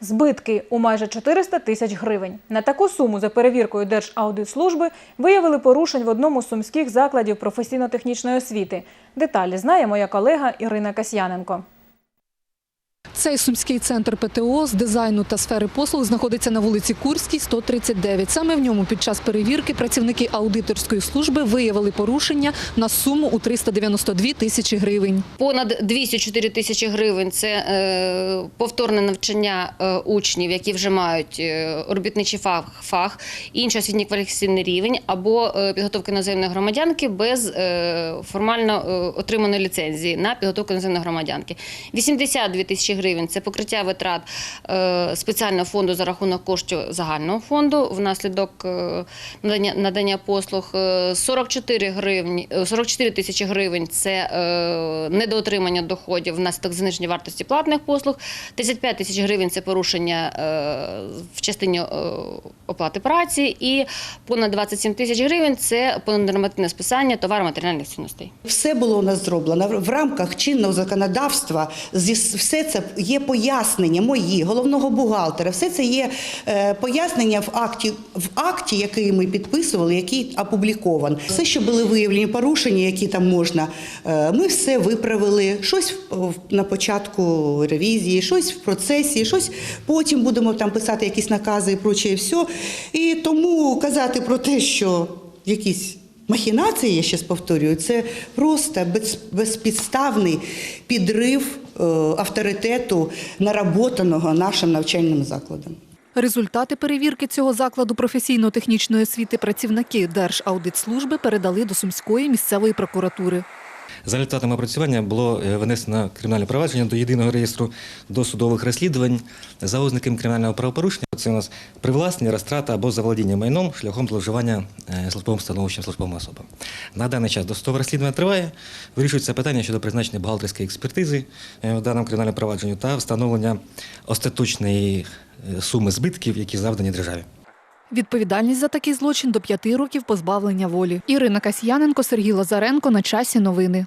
Збитки у майже 400 тисяч гривень. На таку суму за перевіркою Держаудитслужби виявили порушень в одному з сумських закладів професійно-технічної освіти. Деталі знає моя колега Ірина Касьяненко. Цей сумський центр ПТО з дизайну та сфери послуг знаходиться на вулиці Курській, 139. Саме в ньому під час перевірки працівники аудиторської служби виявили порушення на суму у 392 тисячі гривень. Понад 204 тисячі гривень це е, повторне навчання е, учнів, які вже мають е, робітничий фах, інший освітній кваліфікаційний рівень або підготовки іноземної громадянки без формально отриманої ліцензії на підготовку іноземної громадянки. 82 тисячі гривень це покриття витрат е, спеціального фонду за рахунок коштів загального фонду внаслідок е, надання, надання послуг. Е, 44 гривні, е, 44 тисячі гривень це недоотримання доходів внаслідок зниження вартості платних послуг. 35 тисяч гривень це порушення в частині оплати праці, і понад 27 тисяч гривень це понаднормативне списання товару матеріальних цінностей. Все було у нас зроблено в рамках чинного законодавства. Все це є пояснення мої головного бухгалтера. Все це є е, пояснення в акті, в акті, який ми підписували, який опублікован. Все, що були виявлені порушення, які там можна, е, ми все виправили. Щось на початку ревізії, щось в процесі, щось потім будемо там писати якісь накази і проче, все. І тому казати про те, що якісь Махінації, я ще повторюю, це просто без, безпідставний підрив е, авторитету наработаного нашим навчальним закладом. Результати перевірки цього закладу професійно-технічної освіти працівники Держаудитслужби передали до Сумської місцевої прокуратури. За результатами опрацювання було е, винесено кримінальне провадження до єдиного реєстру досудових розслідувань за ознаками кримінального правопорушення. Це у нас привласнення, розтрата або заволодіння майном шляхом зловживання е, службовим становищем службовим особам. На даний час досудове розслідування триває. Вирішується питання щодо призначення бухгалтерської експертизи е, в даному кримінальному провадженню та встановлення остаточної суми збитків, які завдані державі. Відповідальність за такий злочин до п'яти років позбавлення волі. Ірина Касьяненко, Сергій Лазаренко. На часі новини.